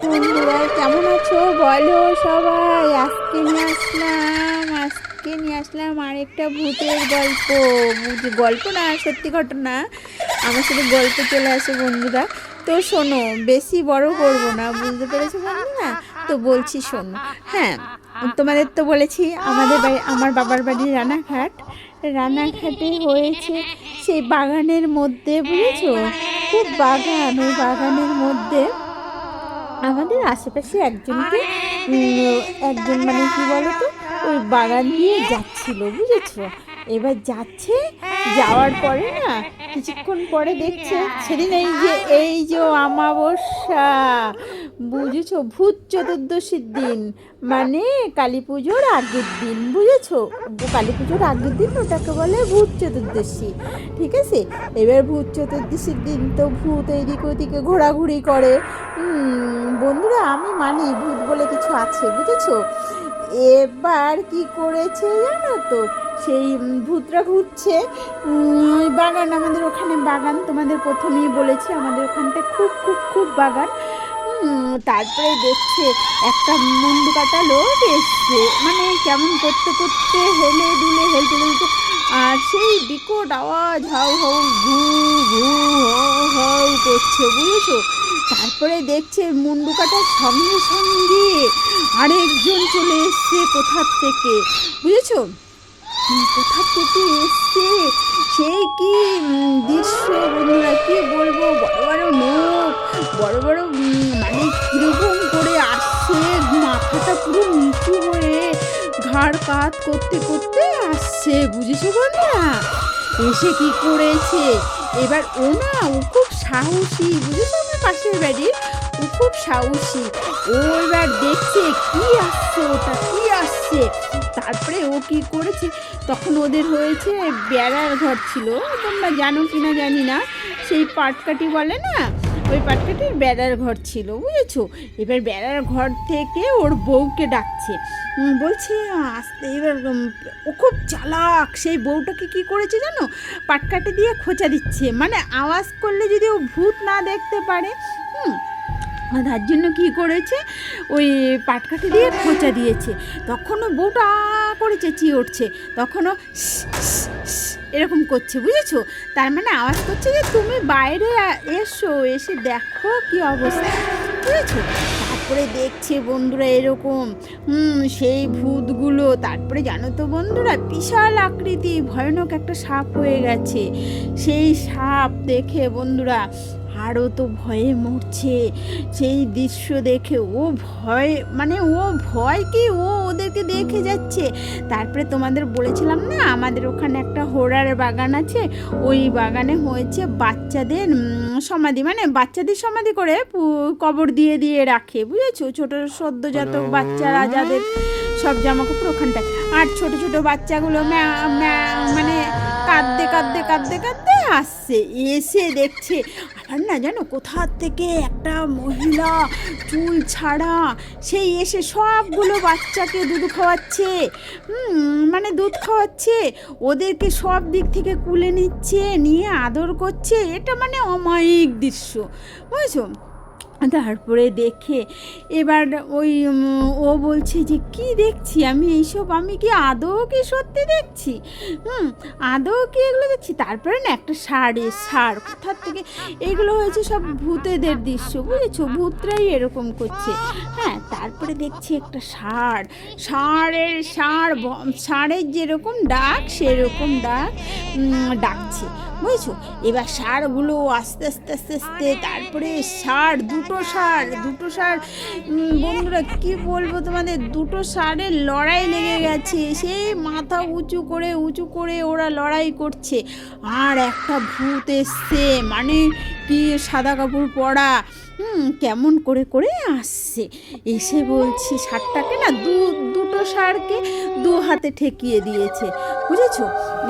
বন্ধুরা কেমন আছো? বলো সবাই। আজকে নিয়ে আসলাম, আজকে নিয়ে আসলাম আরেকটা ভূতের গল্প। গল্প না, সত্যি ঘটনা। আমার সাথে গল্প চলে আসে বন্ধুরা। তো শোনো, বেশি বড় করব না, বুঝতে পেরেছ বন্ধুরা? তো বলছি শোনো হ্যাঁ তোমাদের তো বলেছি, আমাদের বাড়ি, আমার বাবার বাড়ি রানাঘাট। রানাঘাটে হয়েছে সেই বাগানের মধ্যে, বুঝেছ? খুব বাগান, ওই বাগানের মধ্যে আমাদের আশেপাশে একজনকে একজন মানে কি বলতো, ওই বাগান দিয়ে যাচ্ছিল, বুঝেছ? এবার যাচ্ছে, যাওয়ার পরে না, কিছুক্ষণ পরে দেখছে সেদিন এই যে এই যে আমাবস্যা বুঝেছ? ভূত চতুর্দশীর দিন। মানে কালী পুজোর আগের দিন, বুঝেছ? কালী পুজোর আগের দিন ওটাকে বলে ভূত চতুর্দশী, ঠিক আছে? এবার ভূত চতুর্দশীর দিন তো ভূত এদিক ওদিকে ঘোরাঘুরি করে। বন্ধুরা, আমি মানি, ভূত বলে কিছু আছে, বুঝেছ? এবার কি করেছে জানো তো? সেই ভূতরা ঘুরছে। বাগান, আমাদের ওখানে বাগান, তোমাদের প্রথমেই বলেছি, আমাদের ওখানটা খুব খুব খুব বাগান। তারপরে দেখছে একটা মুন্ডু কাটা লোক এসছে। মানে কেমন করতে করতে হেলে দুলে, হেলতে দুলতে, আর সেই বিকট আওয়াজ হাউ হাউ, ঘু ঘু হাউ করছে, বুঝেছ? তারপরে দেখছে মুন্ডু কাটার সঙ্গে সঙ্গে আরেকজন চলে এসছে কোথার থেকে, বুঝেছ? কোথা থেকে এসছে? সেই কি দৃশ্য বন্ধুরা, কি বলব? বড় বড় মুখ বড় বড় পুরো নিচু হয়ে ঘাড় কাত করতে করতে আসছে, বুঝেছ বন্ধুরা? এসে কি করেছে? এবার ও না, ও খুব সাহসী, বুঝেছ আমার পাশের বাড়ির? ও খুব সাহসী। ও এবার দেখছে কি আসছে, ওটা কি আসছে? তারপরে ও কি করেছে? তখন ওদের হয়েছে বেড়ার ঘর ছিল, তোমরা জানো কি না জানি না। সেই পাটকাঠি বলে না? ওই পাটকাটির বেড়ার ঘর ছিল, বুঝেছ? এবার বেড়ার ঘর থেকে ওর বউকে ডাকছে। বলছে, আসতে, এবার ও খুব চালাক, সেই বউটাকে কি করেছে জানো? পাটকাটি দিয়ে খোঁচা দিচ্ছে। মানে আওয়াজ করলে যদি ও ভূত না দেখতে পারে, হুম তার জন্য কি করেছে? ওই পাটকাঠি দিয়ে খোঁচা দিয়েছে। তখনও বউটা করে চেঁচিয়ে উঠছে। তখনও এরকম করছে, বুঝেছ? তার মানে আওয়াজ করছে যে তুমি বাইরে এসো, এসে দেখো কি অবস্থা, বুঝেছ? তারপরে দেখছে বন্ধুরা এরকম, হুম, সেই ভূতগুলো। তারপরে জানো তো বন্ধুরা, বিশাল আকৃতি, ভয়ানক একটা সাপ হয়ে গেছে। সেই সাপ দেখে বন্ধুরা আরও তো ভয়ে মরছে। সেই দৃশ্য দেখে ও ভয় মানে ও ভয় কি? ও ওদেরকে দেখে যাচ্ছে। তারপরে তোমাদের বলেছিলাম না আমাদের ওখানে একটা হোরার বাগান আছে। ওই বাগানে হয়েছে বাচ্চাদের সমাধি মানে বাচ্চাদের সমাধি করে কবর দিয়ে দিয়ে রাখে বুঝেছ? ছোট সদ্যজাত বাচ্চারা যাদের সব জামা কাপড় ওখানটায়। আর ছোট ছোট বাচ্চাগুলো মানে কাঁদতে কাঁদতে কাঁদতে আসছে, এসে দেখছে, আর না, জানো কোথা থেকে একটা মহিলা চুল ছাড়া, সেই এসে সবগুলো বাচ্চাকে দুধ খাওয়াচ্ছে মানে দুধ খাওয়াচ্ছে, ওদেরকে সব দিক থেকে কুলে নিচ্ছে, নিয়ে আদর করছে, এটা মানে অমায়িক দৃশ্য, বুঝেছ? তারপরে দেখে এবার ওই ও বলছে যে, কি দেখছি আমি? এইসব আমি কি আদৌ কি সত্যি দেখছি? হুম, আদৌ কি এগুলো দেখছি? তারপরে না একটা শাড়ি সার, কোথার থেকে এগুলো হয়েছে সব ভূতেদের দৃশ্য, বুঝেছ? ভূতরাই এরকম করছে। হ্যাঁ তারপরে দেখছি একটা ষাঁড় সারের ব- ষাঁড়ের যেরকম ডাক, সেরকম ডাক ডাকছে, বুঝেছ? এবার সারগুলো আস্তে আস্তে আস্তে আস্তে, তারপরে ষাঁড় দুটো ষাঁড় দুটো উম, বন্ধুরা কি বলব তোমাদের? দুটো ষাঁড়ের লড়াই লেগে গেছে। সেই মাথা উঁচু করে উঁচু করে ওরা লড়াই করছে। আর একটা ভূত এসছে মানে কি সাদা কাপড় পরা। হুম কেমন করে করে আসছে। এসে বলছি ষাঁড়টাকে না দু দুটো ষাঁড়কে দু হাতে ঠেকিয়ে দিয়েছে। বুঝেছ?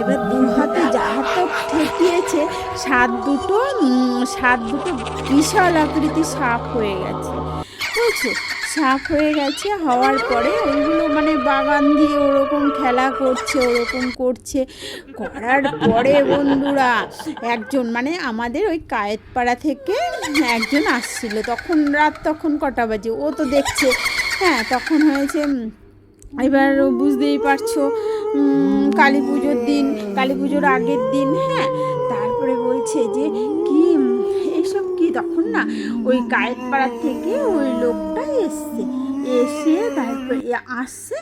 এবার দু হাতে যা হাতটা ঠেকিয়েছে, সাত দুটো সাত দুটো বিশাল আকৃতি সাপ হয়ে গেছে। বুঝছ? সাফ হয়ে গেছে, হওয়ার পরে ওইগুলো মানে বাগান দিয়ে ওরকম খেলা করছে, ওরকম করছে। করার পরে বন্ধুরা, একজন মানে আমাদের ওই কায়েতপাড়া থেকে একজন আসছিল। তখন রাত তখন কটা বাজে? ও তো দেখছে। হ্যাঁ তখন হয়েছে এবার বুঝতেই পারছ কালী পুজোর দিন কালী পুজোর আগের দিন হ্যাঁ। তারপরে বলছে যে, কি এইসব কি? তখন না, ওই গায়েতপাড়ার থেকে ওই লোকটা এসছে। এসে তারপরে আসছে।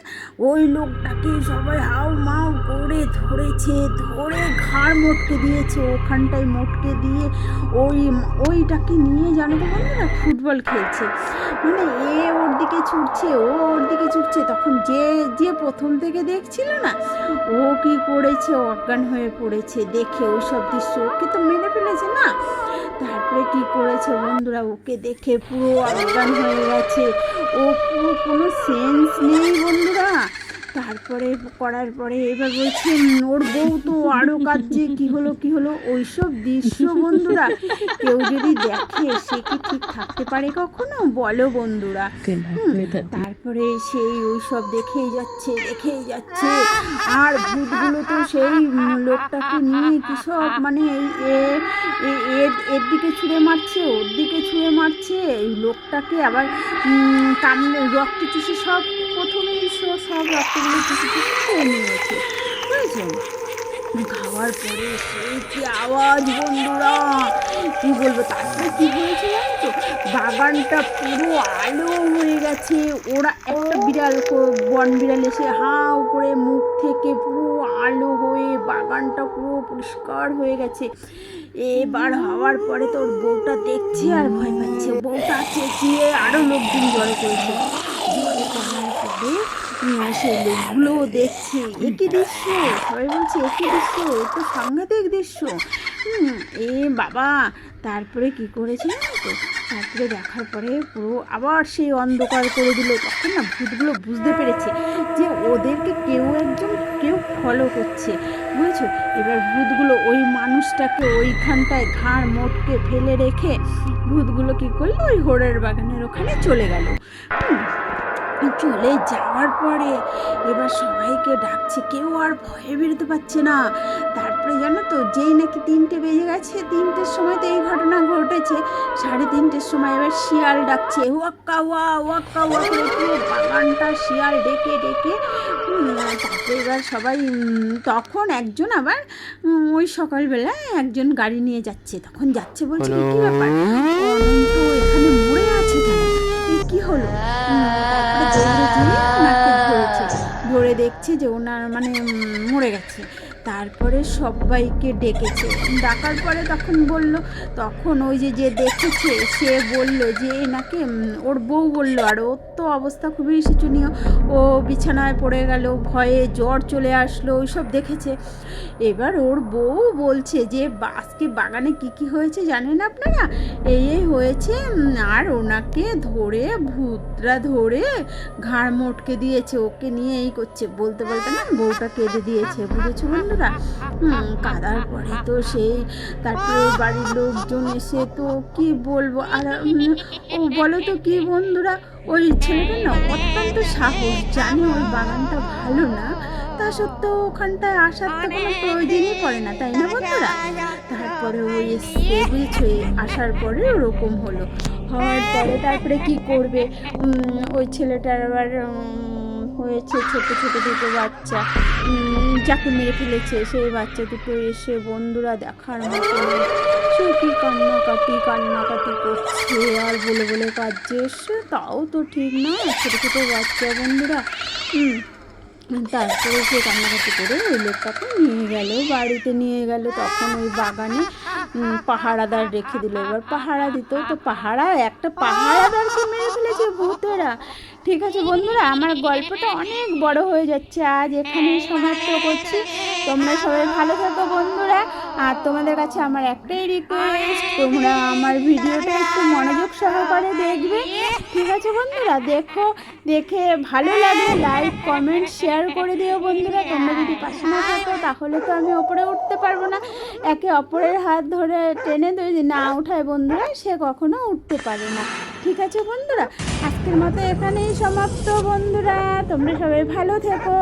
ওই লোকটাকে সবাই হাউ মাউ করে ধরেছে, ধরে ঘাড় মোটকে দিয়েছে, ওখানটায় মোটকে দিয়ে ওই ওইটাকে নিয়ে জানো বলো না, ফুটবল খেলছে। মানে এ ওর দিকে ছুটছে, ও ওর দিকে ছুটছে, তখন যে যে প্রথম থেকে দেখছিল না, ও কি করেছে, অজ্ঞান হয়ে পড়েছে। দেখে ওই সব দৃশ্য, ওকে তো মেরে ফেলেছে না? তারপরে কি করেছে বন্ধুরা? ওকে দেখে পুরো অজ্ঞান হয়ে গেছে। ও পুরো কোনো সেন্স নেই বন্ধুরা। তারপরে করার পরে এবার বলছে "উম, ওর বউ তো আরও কাঁদছে কি হলো কি হলো? ওইসব দৃশ্য বন্ধুরা কেউ যদি দেখে সে কি ঠিক থাকতে পারে কখনো? বলো বন্ধুরা। তারপরে সেই ওই সব দেখেই যাচ্ছে দেখেই যাচ্ছে। আর ভূতগুলো তো সেই লোকটাকে নিয়ে কি সব মানে এর- এর দিকে ছুঁড়ে মারছে ওর দিকে ছুঁড়ে মারছে। এই লোকটাকে আবার কামড়ে রক্ত চুষে সব প্রথমেই সব সব রক্তগুলো চুষে চুষে খেয়ে নিয়েছে বুঝেছ খাওয়ার পরে কি আওয়াজ, বন্ধুরা? কি বলব, তারপরে কি তো? বাগানটা পুরো আলো হয়ে গেছে। ওরা একটা বিড়াল বন বিড়াল এসে হাও করে মুখ থেকে পুরো আলো হয়ে বাগানটা পুরো পরিষ্কার হয়ে গেছে। এবার হওয়ার পরে তোর বউটা দেখছে আর ভয় পাচ্ছে। বউটা চেঁচিয়ে আরও লোকজন জড়ো করেছে। দৃশ্য, সবাই বলছে এ তো দৃশ্য। এ বাবা, তারপরে কি করেছে তো? তারপরে দেখার পরে পুরো আবার সেই অন্ধকার করে দিল, তখন না ভূতগুলো বুঝতে পেরেছে যে ওদেরকে কেউ একজন, কেউ ফলো করছে, বুঝেছ? এবার ভূতগুলো ওই মানুষটাকে ওইখানটায় ঘাড় মোটকে ফেলে রেখে ভূতগুলো কি করল? ওই হোড়ের বাগানের ওখানে চলে গেল। চলে যাওয়ার পরে এবার সবাইকে ডাকছে কেউ আর ভয়ে বেরোতে পারছে না। তারপরে জানো তো যেই নাকি তিনটে বেজে গেছে তিনটের সময় তো এই ঘটনা ঘটেছে। সাড়ে তিনটের সময় এবার শিয়াল ডাকছে ওয়াক্কা ওয়া ওয়াক্কা ওয়া করে পুরো বাগানটা শিয়াল ডেকে ডেকে তারপরে এবার সবাই তখন একজন আবার ওই সকালবেলায় একজন গাড়ি নিয়ে যাচ্ছে। তখন যাচ্ছে বলছে "এ কি ব্যাপার? অনন্ত এখানে মরে আছে কেন? এ কি হলো? ধরে দেখছি যে ওনার মানে মরে গেছে। তারপরে সবাইকে ডেকেছে। ডাকার পরে তখন বলল, তখন ওই যে যে দেখেছে, সে বলল যে নাকি ওর বউ বলল, আর ওর তো অবস্থা খুবই শোচনীয় ও বিছানায় পড়ে গেল, ভয়ে জ্বর চলে আসলো, ওইসব দেখেছে। এবার ওর বউ বলছে যে আজকে বাগানে কি কি হয়েছে জানেন আপনারা? এই এই হয়েছে আর ওনাকে ধরে, ভূতরা ধরে ঘাড় মোটকে দিয়েছে, ওকে নিয়ে এই করছে। বলতে বলতে না, বউটা কেঁদে দিয়েছে, বুঝেছ বন্ধুরা হুম, কাদার পরে তো সেই তারপরে বাড়ির লোকজন এসে তো কি বলব? আর ও বলো তো কি বন্ধুরা, ওই ছেলেটা না অত্যন্ত সাহস, জানে ওই বাগানটা ভালো না, তা সত্ত্বেও ওখানটায় আসার তো কোনো প্রয়োজনই পড়ে না, তাই না বন্ধুরা? তারপরে ওই এসে এই আসার পরে ওরকম হলো। হওয়ার পরে তারপরে কি করবে? ওই ছেলেটার আবার হয়েছে, ছোট ছোট দুটো বাচ্চা। যাকে মেরে ফেলেছে সেই বাচ্চা দুটো এসে বন্ধুরা দেখার মতো। সে কি কান্নাকাটি কান্নাকাটি করছে আর বলে বলে কাঁদছে। সে তাও তো ঠিক না, ছোট ছোট বাচ্চা বন্ধুরা। তারপরে সে কান্নাকাটি করে ওই লোকটাকে নিয়ে গেল, বাড়িতে নিয়ে গেল তখন ওই বাগানে। পাহারাদার রেখে দিল। এবার পাহারা দিত। তো পাহারা, একটা পাহারাদারকে মেরে ফেলেছে ভূতেরা। ঠিক আছে বন্ধুরা, আমার গল্পটা অনেক বড় হয়ে যাচ্ছে। আজ এখানে সমাপ্ত করছি। তোমরা সবাই ভালো থাকো বন্ধুরা। আর তোমাদের কাছে আমার একটাই রিকোয়েস্ট তোমরা আমার ভিডিওটা একটু মনোযোগ সহকারে দেখবে। ঠিক আছে বন্ধুরা? দেখো, দেখে ভালো লাগলে লাইক কমেন্ট শেয়ার করে দিও বন্ধুরা। তোমরা যদি পাশে না থাকো, তাহলে তো আমি ওপরে উঠতে পারব না। একে অপরের হাত ধরে টেনে যদি না উঠায় বন্ধুরা, সে কখনো উঠতে পারে না। ঠিক আছে বন্ধুরা? আজকের মতো এখানেই সমাপ্ত বন্ধুরা। তোমরা সবাই ভালো থেকো।